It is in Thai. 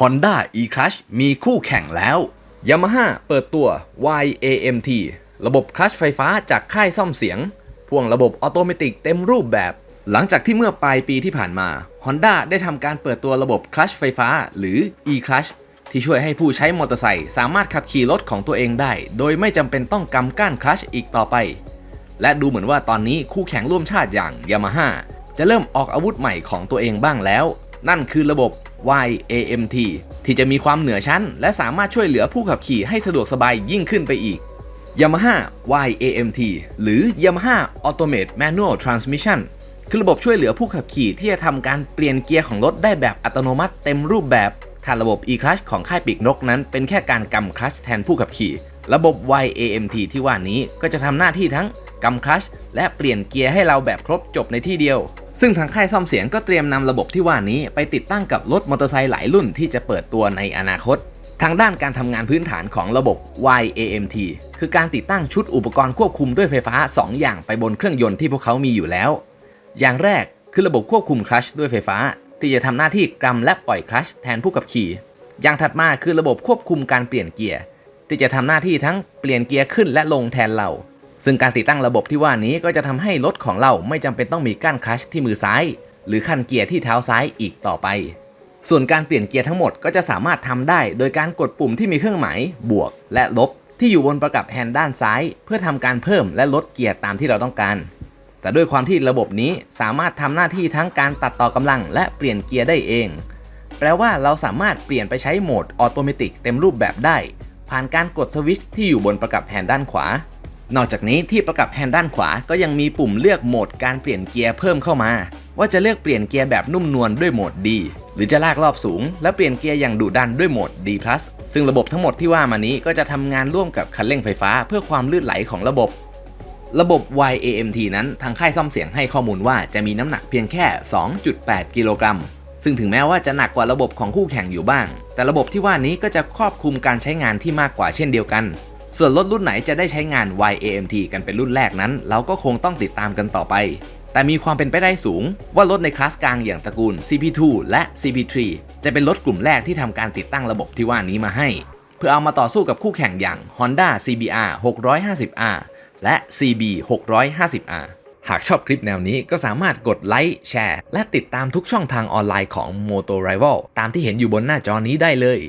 Honda e-Clutch มีคู่แข่งแล้ว Yamaha เปิดตัว YAMT ระบบคลัชไฟฟ้าจากค่ายซ่อมเสียง พ่วงระบบออโตเมติกเต็มรูปแบบ หลังจากที่เมื่อปลายปีที่ผ่านมา Honda ได้ทำการเปิดตัวระบบคลัชไฟฟ้าหรือ e-Clutch ที่ช่วยให้ผู้ใช้มอเตอร์ไซค์สามารถขับขี่รถของตัวเองได้ โดยไม่จำเป็นต้องกำก้านคลัชอีกต่อไป และดูเหมือนว่าตอนนี้คู่แข่งร่วมชาติอย่าง Yamaha จะเริ่มออกอาวุธใหม่ของตัวเองบ้างแล้ว นั่นคือระบบ YAMT ที่จะมีความเหนือชั้น และสามารถช่วยเหลือผู้ขับขี่ให้สะดวกสบายยิ่งขึ้นไปอีก Yamaha YAMT หรือ Yamaha Automate Manual Transmission คือระบบช่วยเหลือผู้ขับขี่ที่จะทำการเปลี่ยนเกียร์ของรถได้แบบอัตโนมัติเต็มรูปแบบถ้าระบบ e-clutch ของค่ายปีกนกนั้น เป็นแค่การกำคลัชแทนผู้ขับขี่ ระบบ YAMT ที่ว่านี้ก็จะทำหน้าที่ทั้งกำคลัชและเปลี่ยนเกียร์ให้เราแบบครบจบในที่เดียว ซึ่งทางค่ายซ่อมเสียงก็เตรียมนำระบบที่ว่านี้ไปติดตั้งกับรถมอเตอร์ไซค์หลายรุ่นที่จะเปิดตัวในอนาคต ทางด้านการทำงานพื้นฐานของระบบ YAMT คือการติดตั้งชุดอุปกรณ์ควบคุมด้วยไฟฟ้า 2 อย่างไปบนเครื่องยนต์ที่พวกเขามีอยู่แล้ว อย่างแรกคือระบบควบคุมคลัชด้วยไฟฟ้า ที่จะทำหน้าที่กำและปล่อยคลัชแทนผู้ขับขี่ อย่างถัดมาคือระบบควบคุมการเปลี่ยนเกียร์ที่จะทำหน้าที่ทั้งเปลี่ยนเกียร์ขึ้นและลงแทนเรา ซึ่งการติดตั้งระบบที่ว่านี้ก็จะทำให้รถของเราไม่จำเป็นต้องมีก้านคลัชที่มือซ้าย หรือคันเกียร์ที่เท้าซ้ายอีกต่อไป ส่วนการเปลี่ยนเกียร์ทั้งหมดก็จะสามารถทำได้โดยการกดปุ่มที่มีเครื่องหมายบวก และลบ ที่อยู่บนประกับแฮนด์ด้านซ้าย เพื่อทำการเพิ่มและลดเกียร์ตามที่เราต้องการ แต่ด้วยความที่ระบบนี้สามารถทำหน้าที่ทั้งการตัดต่อกำลัง และเปลี่ยนเกียร์ได้เอง แปลว่าเราสามารถเปลี่ยนไปใช้โหมดออโตเมติกเต็มรูปแบบได้ ผ่านการกดสวิตช์ที่อยู่บนประกับแฮนด์ด้านขวา นอกจากนี้ที่ประกับแฮนด์ด้านขวาก็ยังมีปุ่มเลือกโหมดการเปลี่ยนเกียร์เพิ่มเข้ามา ว่าจะเลือกเปลี่ยนเกียร์แบบนุ่มนวลด้วยโหมด D หรือจะลากรอบสูง และเปลี่ยนเกียร์อย่างดุดันด้วยโหมด D+ ซึ่งระบบทั้งหมดที่ว่ามานี้ก็จะทำงานร่วมกับคันเร่งไฟฟ้าเพื่อความลื่นไหลของระบบ ระบบ YAMT นั้นทางค่ายซ่อมเสียงให้ข้อมูลว่าจะมีน้ำหนักเพียงแค่ 2.8 กิโลกรัมซึ่งถึงแม้ว่าจะหนักกว่าระบบของคู่แข่งอยู่บ้าง แต่ระบบที่ว่านี้ก็จะครอบคลุมการใช้งานที่มากกว่าเช่นเดียวกัน ส่วนรถรุ่นไหนจะได้ใช้งาน YAMT กันเป็นรุ่นแรกนั้น เราก็คงต้องติดตามกันต่อไป แต่มีความเป็นไปได้สูง ว่ารถในคลาสกลางอย่างตระกูล CP2 และ CP3 จะเป็นรถกลุ่มแรกที่ทำการติดตั้งระบบที่ว่านี้มาให้ เพื่อเอามาต่อสู้กับคู่แข่งอย่าง Honda CBR 650R และ CB 650R หากชอบคลิปแนวนี้ก็สามารถกดไลค์แชร์ และติดตามทุกช่องทางออนไลน์ของ Moto Rival ตามที่เห็นอยู่บนหน้าจอนี้ได้เลย